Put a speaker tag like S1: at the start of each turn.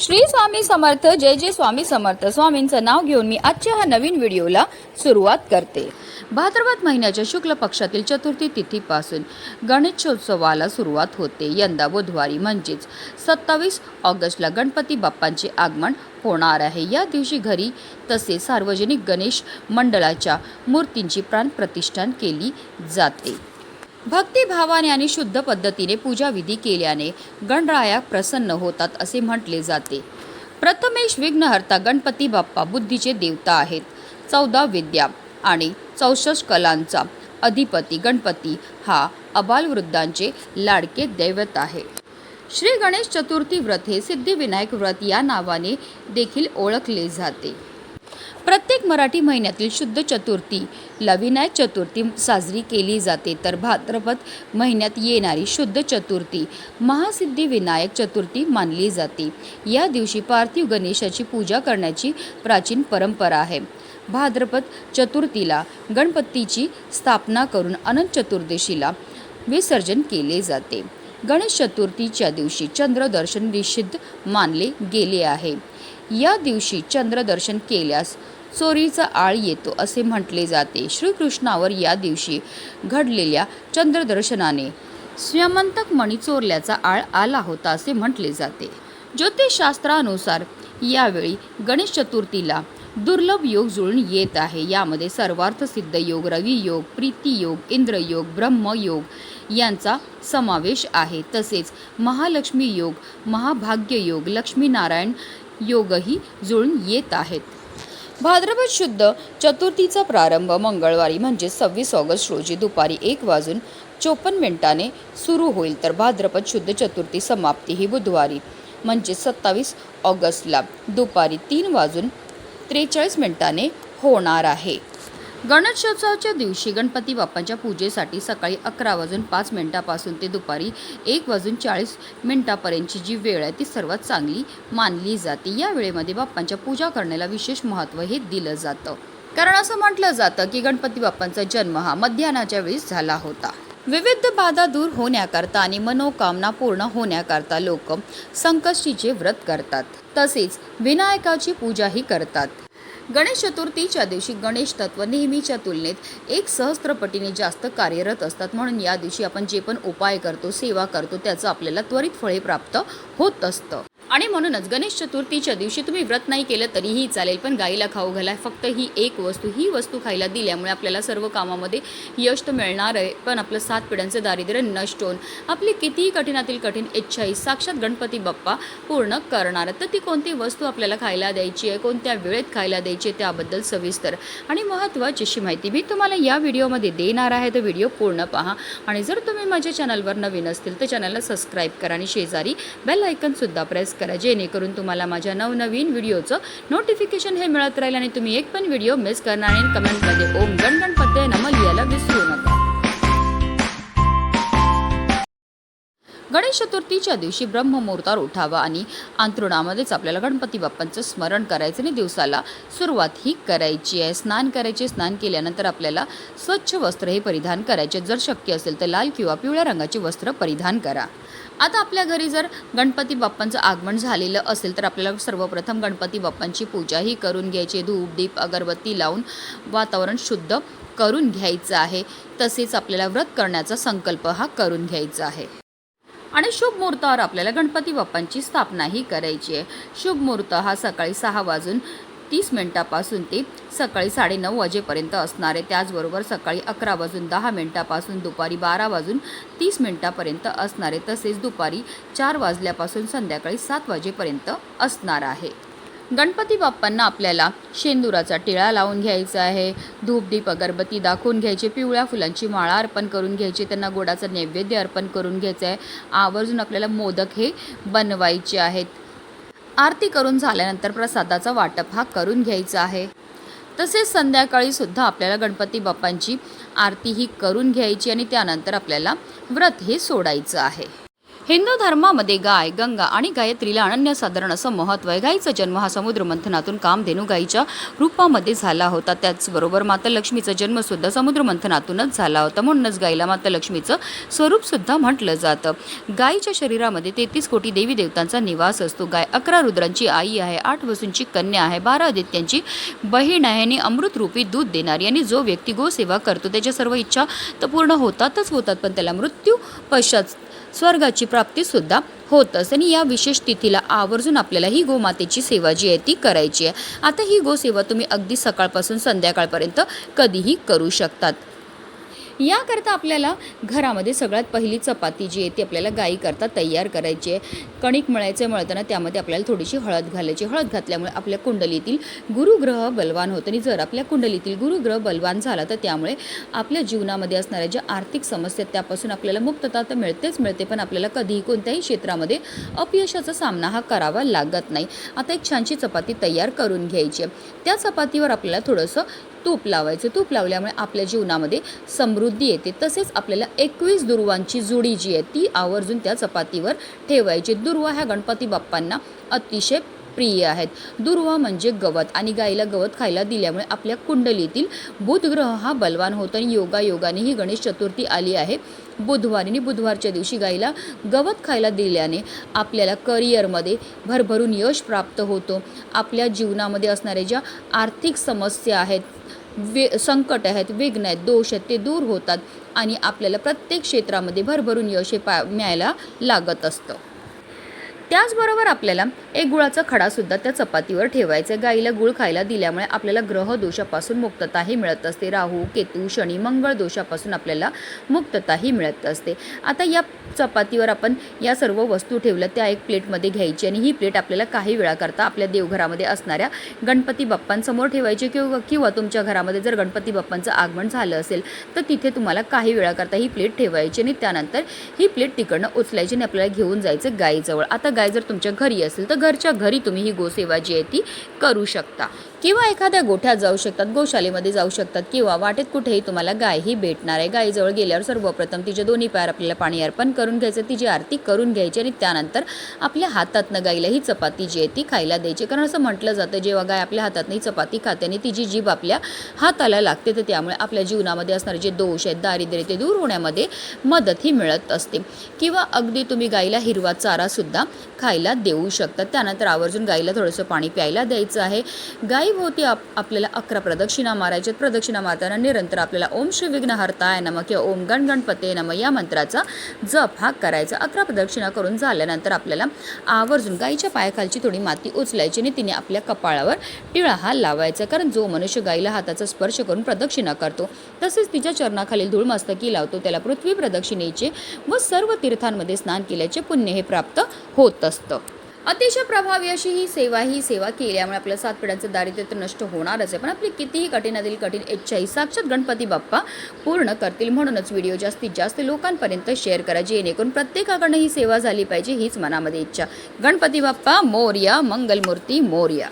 S1: श्री स्वामी समर्थ जय जय स्वामी समर्थ. स्वामींचं नाव घेऊन मी आजच्या ह्या नवीन व्हिडिओला सुरुवात करते. भाद्रपद महिन्याच्या शुक्ल पक्षातील चतुर्थी तिथीपासून गणेशोत्सवाला सुरुवात होते. यंदा बुधवारी म्हणजेच सत्तावीस ऑगस्टला गणपती बाप्पांचे आगमन होणार आहे. या दिवशी घरी तसेच सार्वजनिक गणेश मंडळाच्या मूर्तींची प्राणप्रतिष्ठान केली जाते. भक्तिभावाने आणि शुद्ध पद्धतीने पूजाविधी केल्याने गणराया प्रसन्न होतात असे म्हटले जाते. प्रथमेश विघ्नहर्ता गणपती बाप्पा बुद्धीचे देवता आहेत. चौदा विद्या आणि चौसष्ट कलांचा अधिपती गणपती हा अबालवृद्धांचे लाडके दैवत आहे. श्री गणेश चतुर्थी व्रत हे सिद्धिविनायक व्रत या नावाने देखील ओळखले जाते. प्रत्येक मराठी महिन्यातील शुद्ध चतुर्थीला विनायक चतुर्थी साजरी केली जाते. तर भाद्रपद महिन्यात येणारी शुद्ध चतुर्थी महासिद्धी विनायक चतुर्थी मानली जाते. या दिवशी पार्थिव गणेशाची पूजा करण्याची प्राचीन परंपरा आहे. भाद्रपद चतुर्थीला गणपतीची स्थापना करून अनंत चतुर्दशीला विसर्जन केले जाते. गणेश चतुर्थीच्या दिवशी चंद्रदर्शन निषिद्ध मानले गेले आहे. या दिवशी चंद्रदर्शन केल्यास चोरीचा आळ येतो असे म्हटले जाते. श्रीकृष्णावर या दिवशी घडलेल्या चंद्रदर्शनाने स्वयंतक मणी चोरल्याचा आळ आला होता असे म्हटले जाते. ज्योतिषशास्त्रानुसार यावेळी गणेश चतुर्थीला दुर्लभ योग जुळून येत आहे. यामध्ये सर्वार्थ सिद्ध योग रवी योग प्रीती योग इंद्रयोग ब्रह्मयोग यांचा समावेश आहे. तसेच महालक्ष्मी योग महाभाग्य योग लक्ष्मीनारायण योगही जुळून येत आहेत. भाद्रपद शुद्ध चतुर्थीचा प्रारंभ मंगळवारी म्हणजे सव्वीस ऑगस्ट रोजी दुपारी एक वाजून चोपन्न मिनिटाने सुरू होईल तर भाद्रपद शुद्ध चतुर्थी समाप्ती ही बुधवारी म्हणजे सत्तावीस ऑगस्टला दुपारी तीन वाजून त्रेचाळीस मिनिटाने होणार आहे. गणेशोत्सवाच्या दिवशी गणपती बाप्पांच्या पूजेसाठी सकाळी अकरा वाजून पाच मिनिटापासून ते दुपारी एक वाजून चाळीस मिनिटापर्यंतची जी वेळ आहे ती सर्वात चांगली मानली जाते. या वेळेमध्ये बाप्पांच्या पूजा करण्याला विशेष महत्त्व हे दिलं जातं. कारण असं म्हटलं जातं की गणपती बाप्पांचा जन्म हा मध्याह्नाच्या वेळेस झाला होता. विविध बाधा दूर होण्याकरता आणि मनोकामना पूर्ण होण्याकरता लोक संकष्टीचे व्रत करतात. तसेच विनायकाची पूजाही करतात. गणेश चतुर्थीच्या दिवशी गणेश तत्व नेहमीच्या तुलनेत एक सहस्त्रपटीने जास्त कार्यरत असतात. म्हणून या दिवशी आपण जे पण उपाय करतो सेवा करतो त्याचं आपल्याला त्वरित फळे प्राप्त होत असतं. आणि म्हणूनच गणेश चतुर्थीच्या दिवशी तुम्ही व्रत नाही केलं तरीही चालेल पण गाईला खाऊ घाला फक्त ही एक वस्तू ही वस्तू खायला दिल्यामुळे आपल्याला सर्व कामामध्ये यश तर मिळणार आहे पण आपलं सात पिढ्यांचं दारिद्र्य नष्ट होऊन आपली कितीही कठीणातील कठीण इच्छाही साक्षात गणपती बाप्पा पूर्ण करणार आहेत. तर ती कोणती वस्तू आपल्याला खायला द्यायची आहे कोणत्या वेळेत खायला द्यायची आहे त्याबद्दल सविस्तर आणि महत्त्वाची अशी माहिती मी तुम्हाला या व्हिडिओमध्ये देणार आहे. तर व्हिडिओ पूर्ण पहा आणि जर तुम्ही माझ्या चॅनलवर नवीन असतील तर चॅनलला सबस्क्राईब करा आणि शेजारी बेल आयकनसुद्धा प्रेस करा. जेणेकरून तुम्हाला माझ्या नवनवीन व्हिडिओचं नोटिफिकेशन हे मिळत राहील आणि तुम्ही एक पण व्हिडिओ मिस करणार नाही. कमेंटमध्ये ओम गणगणपते नम लिहायला विसरू नका. गणेश चतुर्थीच्या दिवशी ब्रह्ममुहूर्तावर उठावा आणि अंतरुणामध्येच आपल्याला गणपती बाप्पांचं स्मरण करायचं आणि दिवसाला सुरुवात ही करायची आहे. स्नान करायचे स्नान केल्यानंतर आपल्याला स्वच्छ वस्त्र हे परिधान करायचे. जर शक्य असेल तर लाल किंवा पिवळ्या रंगाची वस्त्र परिधान करा. आता आपल्या घरी जर गणपती बाप्पांचं आगमन झालेलं असेल तर आपल्याला सर्वप्रथम गणपती बाप्पांची पूजाही करून घ्यायची धूप दीप अगरबत्ती लावून वातावरण शुद्ध करून घ्यायचं आहे. तसेच आपल्याला व्रत करण्याचा संकल्प हा करून घ्यायचा आहे. आणि शुभ मुहूर्तावर आपल्याला गणपती बाप्पांची स्थापनाही करायची आहे. शुभ मुहूर्त हा सकाळी सहा वाजून तीस मिनिटापासून ते सकाळी साडेनऊ वाजेपर्यंत असणार आहे. त्याचबरोबर सकाळी अकरा वाजून दहा मिनिटापासून दुपारी बारा वाजून तीस मिनिटापर्यंत असणार आहे. तसेच दुपारी चार वाजल्यापासून संध्याकाळी सात वाजेपर्यंत असणार आहे. गणपती बाप्पांना आपल्याला शेंदुराचा टिळा लावून घ्यायचा आहे. धूपदीप अगरबत्ती दाखवून घ्यायची. पिवळ्या फुलांची माळा अर्पण करून घ्यायची. त्यांना गोडाचं नैवेद्य अर्पण करून घ्यायचं आहे. आवर्जून आपल्याला मोदक हे बनवायचे आहेत. आरती करून झाल्यानंतर प्रसादाचा वाटप हा करून घ्यायचा आहे. तसेच संध्याकाळी सुद्धा आपल्याला गणपती बाप्पांची आरती ही करून घ्यायची आणि त्यानंतर आपल्याला व्रत हे सोडायचं आहे. हिंदू धर्मामध्ये गाय गंगा आणि गायत्रीला अनन्यसाधारण असं महत्त्व आहे. गाईचा जन्म हा समुद्र मंथनातून कामधेनू गाईच्या रूपामध्ये झाला होता. त्याचबरोबर माता लक्ष्मीचा जन्मसुद्धा समुद्र मंथनातूनच झाला होता. म्हणूनच गाईला माता लक्ष्मीचं स्वरूपसुद्धा म्हटलं जातं. गायीच्या शरीरामध्ये तेहतीस कोटी देवी देवतांचा निवास असतो. गाय अकरा रुद्रांची आई आहे आठ वसूंची कन्या आहे बारा आदित्यांची बहीण आहे आणि अमृतरूपी दूध देणारी आणि जो व्यक्ती गोसेवा करतो त्याच्या सर्व इच्छा तर पूर्ण होतातच होतात पण त्याला मृत्यू पश्चात स्वर्गाची प्राप्तीसुद्धा होत असते आणि या विशेष तिथीला आवर्जून आपल्याला ही गोमातेची सेवा जी आहे ती करायची आहे. आता ही गोसेवा तुम्ही अगदी सकाळपासून संध्याकाळपर्यंत कधीही करू शकतात. याकरता आपल्याला घरामध्ये सगळ्यात पहिली चपाती जी आहे ती आपल्याला गाईकरता तयार करायची आहे. कणिक मळायचं मळताना त्यामध्ये आपल्याला थोडीशी हळद घालायची. हळद घातल्यामुळे आपल्या कुंडलीतील गुरुग्रह बलवान होतं आणि जर आपल्या कुंडलीतील गुरुग्रह बलवान झाला तर त्यामुळे आपल्या जीवनामध्ये असणाऱ्या ज्या आर्थिक समस्या आहेत, त्यापासून आपल्याला मुक्तता तर मिळतेच मिळते पण आपल्याला कधीही कोणत्याही क्षेत्रामध्ये अपयशाचा सामना हा करावा लागत नाही. आता एक छानशी चपाती तयार करून घ्यायची आहे. त्या चपातीवर आपल्याला थोडंसं तूप लावायचं. तूप लावल्यामुळे आपल्या जीवनामध्ये समृद्धी येते. तसेच आपल्याला एकवीस दुर्वांची जुडी जी आहे ती आवर्जून त्या चपातीवर ठेवायची. दुर्वा ह्या गणपती बाप्पांना अतिशय प्रिय आहेत. दुर्वा म्हणजे गवत आणि गाईला गवत खायला दिल्यामुळे आपल्या कुंडलीतील बुधग्रह हा बलवान होतो आणि योगायोगाने ही गणेश चतुर्थी आली आहे. बुधवारी आणि बुधवारच्या दिवशी गाईला गवत खायला दिल्याने आपल्याला करिअरमध्ये भरभरून यश प्राप्त होतो. आपल्या जीवनामध्ये असणाऱ्या ज्या आर्थिक समस्या आहेत वे संकट आहेत विघ्न आहेत दोष आहेत ते दूर होतात आणि आपल्याला प्रत्येक क्षेत्रामध्ये भरभरून यश हे पा मिळायला लागत असतं. त्याचबरोबर आपल्याला एक गुळाचा खडासुद्धा त्या चपातीवर ठेवायचा आहे. गाईला गुळ खायला दिल्यामुळे आपल्याला ग्रह दोषापासून मुक्तताही मिळत असते. राहू केतू शनी मंगळ दोषापासून आपल्याला मुक्तताही मिळत असते. आता या चपातीवर आपण या सर्व वस्तू ठेवल्या त्या एक प्लेटमध्ये घ्यायची आणि ही प्लेट आपल्याला काही वेळाकरता आपल्या देवघरामध्ये असणाऱ्या गणपती बाप्पांसमोर ठेवायची किंवा किंवा तुमच्या घरामध्ये जर गणपती बाप्पांचं आगमन झालं असेल तर तिथे तुम्हाला काही वेळाकरता ही प्लेट ठेवायची आणि त्यानंतर ही प्लेट तिकडनं उचलायची आणि आपल्याला घेऊन जायचं गाईजवळ. आता गाय जर तुमच्या घरी असेल तर घरच्या घरी तुम्ही ही गोसेवा जी आहे ती करू शकता. किंवा एखाद्या गोठ्यात जाऊ शकतात गोशालेमध्ये जाऊ शकतात किंवा वाटेत कुठेही तुम्हाला गाय ही भेटणार आहे. गायीजवळ गेल्यावर सर्वप्रथम तिचे दोन्ही पायर आपल्याला पाणी अर्पण करून घ्यायचं तिची आरती करून घ्यायची आणि त्यानंतर आपल्या हातातनं गाईला ही चपाती जी आहे ती खायला द्यायची. कारण असं म्हटलं जातं जेव्हा गाय आपल्या हातातनं ही चपाती खाते आणि तिची जीभ आपल्या हाताला लागते तर त्यामुळे आपल्या जीवनामध्ये असणारे जे दोष आहेत दारिद्र्य ते दूर होण्यामध्ये मदत ही मिळत असते. किंवा अगदी तुम्ही गाईला हिरवा चारासुद्धा खायला देऊ शकता. त्यानंतर आवर्जून गाईला थोडंसं पाणी प्यायला द्यायचं आहे. भोवती आप आपल्याला अकरा प्रदक्षिणा मारायचे. प्रदक्षिणा मारताना निरंतर आपल्याला ओम श्री विघ्नहर्ताय नम किंवा ओम गण गणपते नम या मंत्राचा जप हा करायचा. अकरा प्रदक्षिणा करून झाल्यानंतर आपल्याला आवर्जून गाईच्या पायाखालची थोडी माती उचलायची आणि तिने आपल्या कपाळावर टिळा हा लावायचा. कारण जो मनुष्य गाईला हाताचा स्पर्श करून प्रदक्षिणा करतो तसेच तिच्या चरणाखालील धूळ मस्तकी लावतो. त्याला पृथ्वी प्रदक्षिणेचे व सर्व तीर्थांमध्ये स्नान केल्याचे पुण्य हे प्राप्त होत असतं. अतिशय प्रभावी अशी ही सेवा ही सेवा केल्यामुळे आपल्या सात पिढ्यांचं दारिद्र्य तर नष्ट होणारच आहे. पण आपली कितीही कठीणातील कठीण इच्छा ही साक्षात गणपती बाप्पा पूर्ण करतील म्हणूनच व्हिडिओ जास्तीत जास्त लोकांपर्यंत शेअर करा जेणेकरून प्रत्येकाकडनं ही सेवा झाली पाहिजे हीच मनामध्ये इच्छा. गणपती बाप्पा मोर्या मंगलमूर्ती मोर्या.